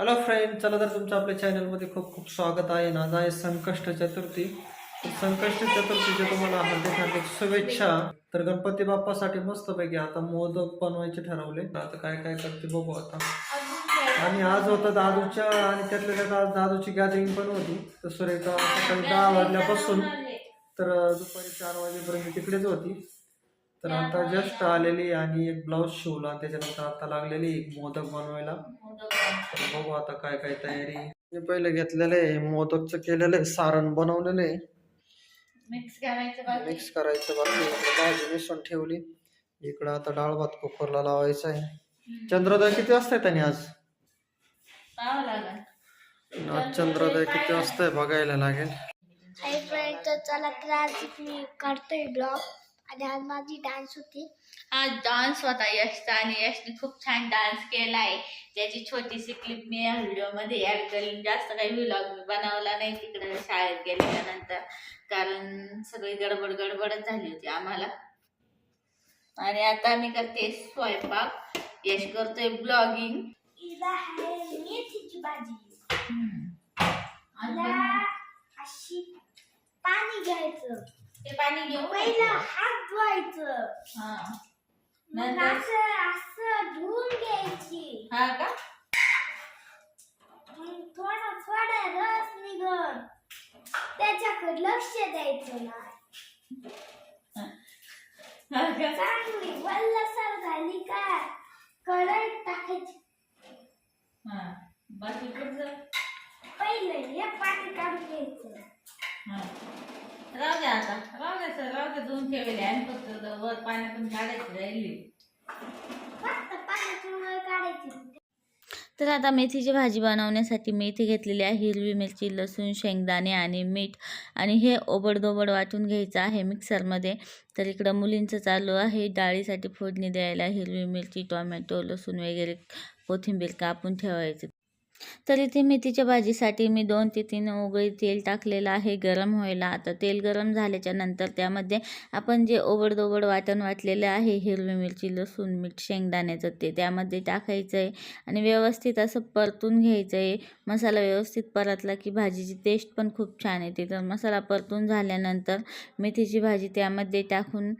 Hello friend चला तर तुमचं आपल्या चॅनलमध्ये खूप खूप स्वागत आहे. ना आज आहे संकष्ट चतुर्थी. संकष्ट चतुर्थीच्या तुम्हाला हार्दिक हार्दिक शुभेच्छा. तर गणपती बाप्पासाठी मस्तपैकी आता मोदक बनवायचे ठरवले. आता काय काय करते बघू आता. आणि आज होतं दादूच्या आणि त्यातल्या त्यात आज दादूची गॅदरिंग पण होती. तर सुरेखा सकाळी दहा वाजल्यापासून तर दुपारी चार वाजेपर्यंत तिकडेच होती. तर आता जस्ट आलेली आणि एक ब्लाऊज शिवला. त्याच्यानंतर आता लागलेली एक मोदक बनवायला. तर बघू आता काय काय तयारी. मी पहिले घेतलेलं आहे. मोदकचं केलेलं आहे. सारण बनवलेलं आहे. मिक्स करायचं बाकी. मिक्स करायचं बाकी. इकडं भाजी मिसळून ठेवली. इकडं आता डाळ भात कुकरला लावायचा आहे. चंद्रोदय किती वाजता आहे त्याने आज आज चंद्रोदय किती वाजता आहे बघायला लागेल. हाय फ्रेंड तर चला मी ब्लॉग आणि आज माझी डान्स होती. आज डान्स होता यशचा आणि यशने खूप छान डान्स केलाय. त्याची छोटीशी क्लिप मी या व्हिडिओमध्ये ऍड करेन. जास्त काही व्हिलॉग मी बनवला नाही तिकडे शाळेत गेल्यानंतर कारण सगळी गडबड गडबडच झाली होती आम्हाला. आणि आता मी करते स्वयंपाक. यश करतोय ब्लॉगिंग आहे भाजी. अशी पाणी घ्यायचं. ते पाणी घेऊ पहिलं हात धुवायचं. हा. मग नंतर? असं असं धुवून घ्यायची. हा का? मग थोडा थोडा रस निघन. त्याच्याकडे लक्ष द्यायचं नाही. हा का? चांगली वल्लसर झाली का कढईत टाकायची हा बाकी पुढचं पहिलं हे पाणी काढून घ्यायचं हा. राहू द्या आता राहू द्या सर ठेवले आणि फक्त वर पाण्यातून काढायची राहिली. तर आता मेथीची भाजी बनवण्यासाठी मेथी घेतलेली आहे. हिरवी मिरची लसूण शेंगदाणे आणि मीठ. आणि हे ओबडधोबड वाटून घ्यायचं आहे मिक्सरमध्ये. तर इकडं मुलींचं चालू आहे. डाळीसाठी फोडणी द्यायला हिरवी मिरची टोमॅटो लसूण वगैरे कोथिंबीर कापून ठेवायचे. तर इथे मेथीच्या भाजीसाठी मी दोन ते तीन उगळी तेल टाकलेलं आहे गरम व्हायला. आता तेल गरम झाल्याच्यानंतर त्यामध्ये आपण जे ओबडदोबड वाटण वाटलेलं आहे हिरवी मिरची लसूण मीठ शेंगदाण्याचं ते त्यामध्ये टाकायचं आहे आणि व्यवस्थित असं परतून घ्यायचं आहे मसाला व्यवस्थित परतला की भाजीची टेस्ट पण खूप छान येते. तर मसाला परतून झाल्यानंतर मेथीची भाजी त्यामध्ये टाकून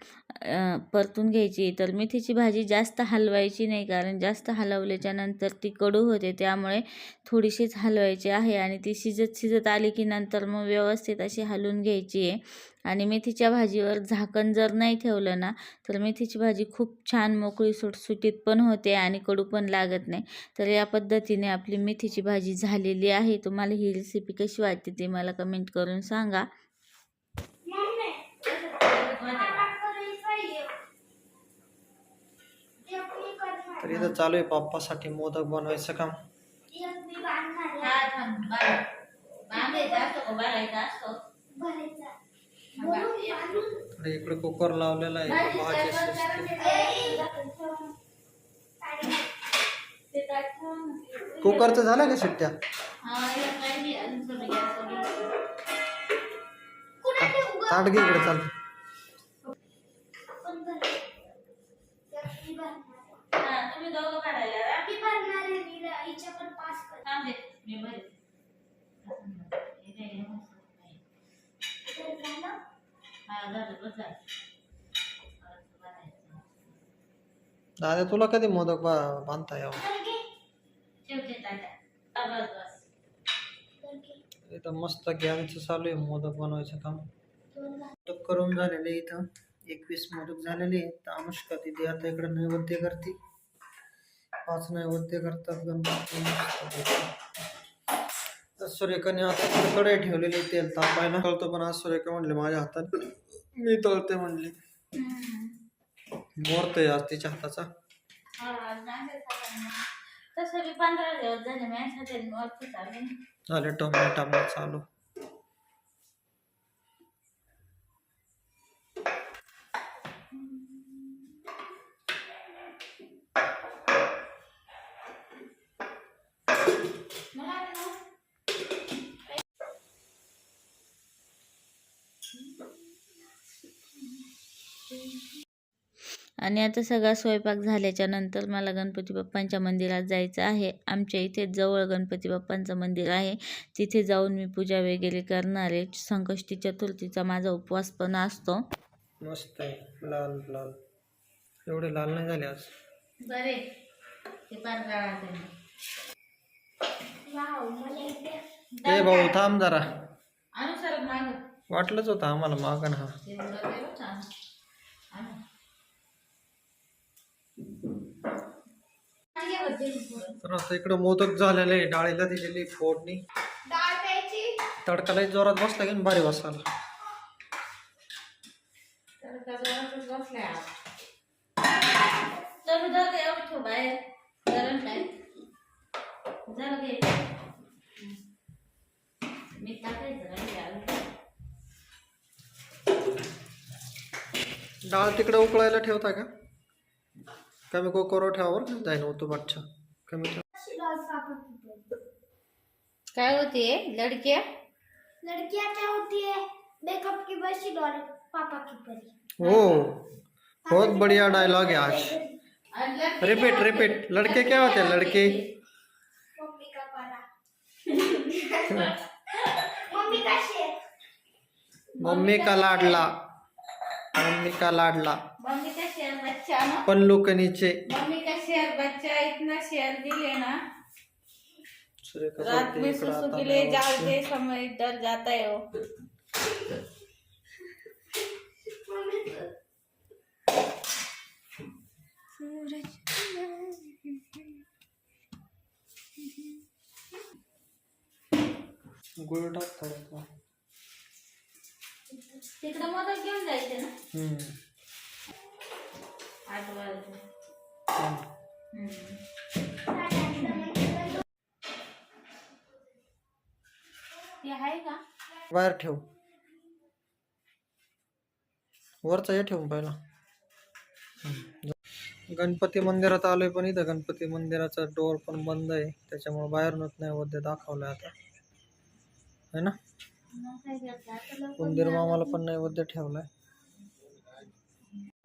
परतून घ्यायची. तर मेथीची भाजी जास्त हलवायची नाही कारण जास्त हलवल्याच्या नंतर ती कडू होते. त्यामुळे थोडीशीच हलवायची आहे आणि ती शिजत शिजत आली की नंतर मग व्यवस्थित अशी हलवून घ्यायची आहे. आणि मेथीच्या भाजीवर झाकण जर नाही ठेवलं ना तर मेथीची भाजी खूप छान मोकळी सुटसुटीत पण होते आणि कडू पण लागत नाही. तर या पद्धतीने आपली मेथीची भाजी झालेली आहे. तुम्हाला ही रेसिपी कशी वाटते ती मला कमेंट करून सांगा. मम्मी तर इथं चालू आहे. बाप्पासाठी मोदक बनवायचं काम. इकडे कुकर लावलेला आहे. भाजी शिजते कुकरचं झालं का शिट्ट्या? घे इकडे चाल पण भर. एक मी भरणार आहे. मी भरणार आहे, मी हिच्या पण पास कर. तर झालं? दादा तुला कधी मोदक बांधता यावं? इथं मस्त गॅसचं चालू आहे मोदक बनवायचं काम. मोदक करून झालेले इथं. एकवीस मोदक झालेले तर अनुष्का तिथे आता इकडे नैवेद्य करते. पाच नैवेद्य करतात गणपती. मस्तपैकी. तर आता कडे ठेवलेली तेल तापायला. कळतो पण आज सूर्यका म्हणले माझ्या हातात. मी तळते म्हणले. मोरतोय आज तिच्या हाताचा. तसं बी पंधरा दिवस झाले चालू. टोमॅटो चालू आणि आता सगळा स्वयंपाक झाल्याच्यानंतर मला गणपती बाप्पांच्या मंदिरात जायचं आहे. आमच्या इथे जवळ गणपती बाप्पांचं मंदिर आहे. तिथे जाऊन मी पूजा वगैरे करणार आहे. संकष्टी चतुर्थीचा माझा उपवास पण असतो. मस्त आहे. लाल लाल. एवढे लाल नाही झाले आज. बरे. ते ए भाऊ थांब जरा. अनुसार माग. वाटलंच होतं आम्हाला मागण हा तर आता इकडं मोदक झालेले आहे डाळीला दिलेली फोडणी. तडकाला तडकालाही जोरात बसला की भारी बसायला. डाळ तिकडे उकळायला ठेवता का? कमी कोकोरो ठेवावर जाईन होतो बच्चा कमी ठेव अशी डाळ पापा की परी काय होते लडक्या? लड़कियाँ क्या होती है? मेकअप की बसी डॉल पापा की परी। हो बहुत बढ़िया डायलॉग है आज। रिपीट रिपीट लड़के क्या होते हैं? लड़के। मम्मी का पारा मम्मी का शेर। मम्मी का लाडला। मम्मी का लाडला। का बच्चा ना पल्लू के नीचे मम्मी का शेर बच्चा इतना शेर दिले ना? रात में सुसु के लिए जागते समय डर जाता है वो गुळ टाक थोडं तिकडं मोदक घेऊन जायचे ना हम्म. आठ वाजता हम्म. ते आहे का? बाहेर ठेव. वरचा हे ठेवून पहिला. गणपती मंदिरात आलोय पण इथं गणपती मंदिराचा डोर पण बंद आहे. त्याच्यामुळे बाहेरूनच नैवेद्य दाखवलं आता. है ना? मंदिर मामाला पण नैवेद्य ठेवलाय.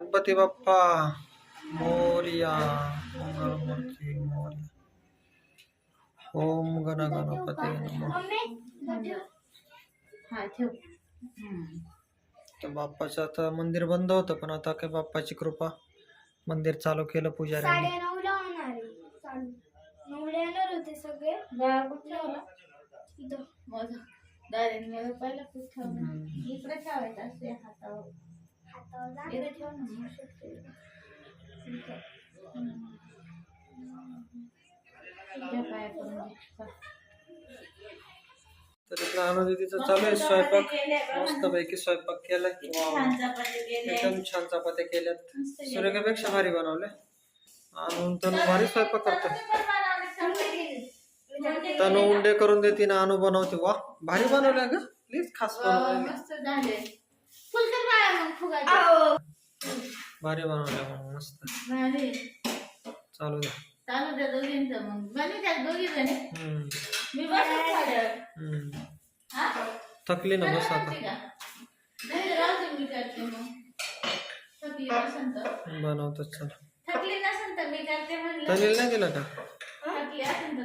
गणपती बाप्पा! मोर्या मोर्या। ओम गण गणपती हा. तर बाप्पाचं आता मंदिर बंद होतं पण आता काय बाप्पाची कृपा. मंदिर चालू केलं पुजाऱ्यांनी. साडे नऊ ला होणार आहे. चालू. नऊला येणार होते सगळे. बाळा कुठं ठेवला इथं. मोदक दादाने मला पहिला कुठं ठेवला. हम्म. इकडे ठेवायचं असते हातावर. हातावर जा. इकडे ठेव ना. तर इकडं अनुदितीचं चालू आहे. स्वयंपाक मस्त पैकी स्वयंपाक केलाय. एकदम छान चपात्या केल्यात. सूर्यकापेक्षा भारी बनवले आणून तनु भारी स्वयंपाक करतो तनु उंडे करून देते ना अनु बनवते. वा भारी बनवल्या ग. प्लीज खास बनवले भारी बनवल्या मग मस्त. भारी. चालू द्या. चालू द्या दोघींचं मग. बनी त्या दोघी जणी हम्म. मी बसत थोड्यावेळ. हम्म. हा? थकली ना बस आता. का? नाही राहू दे मी करते मग. थकली नसेल तर. बनवतोच चला. थकली नसेल तर मी करते म्हणलं. नाही दिलं का? थकली असेल तर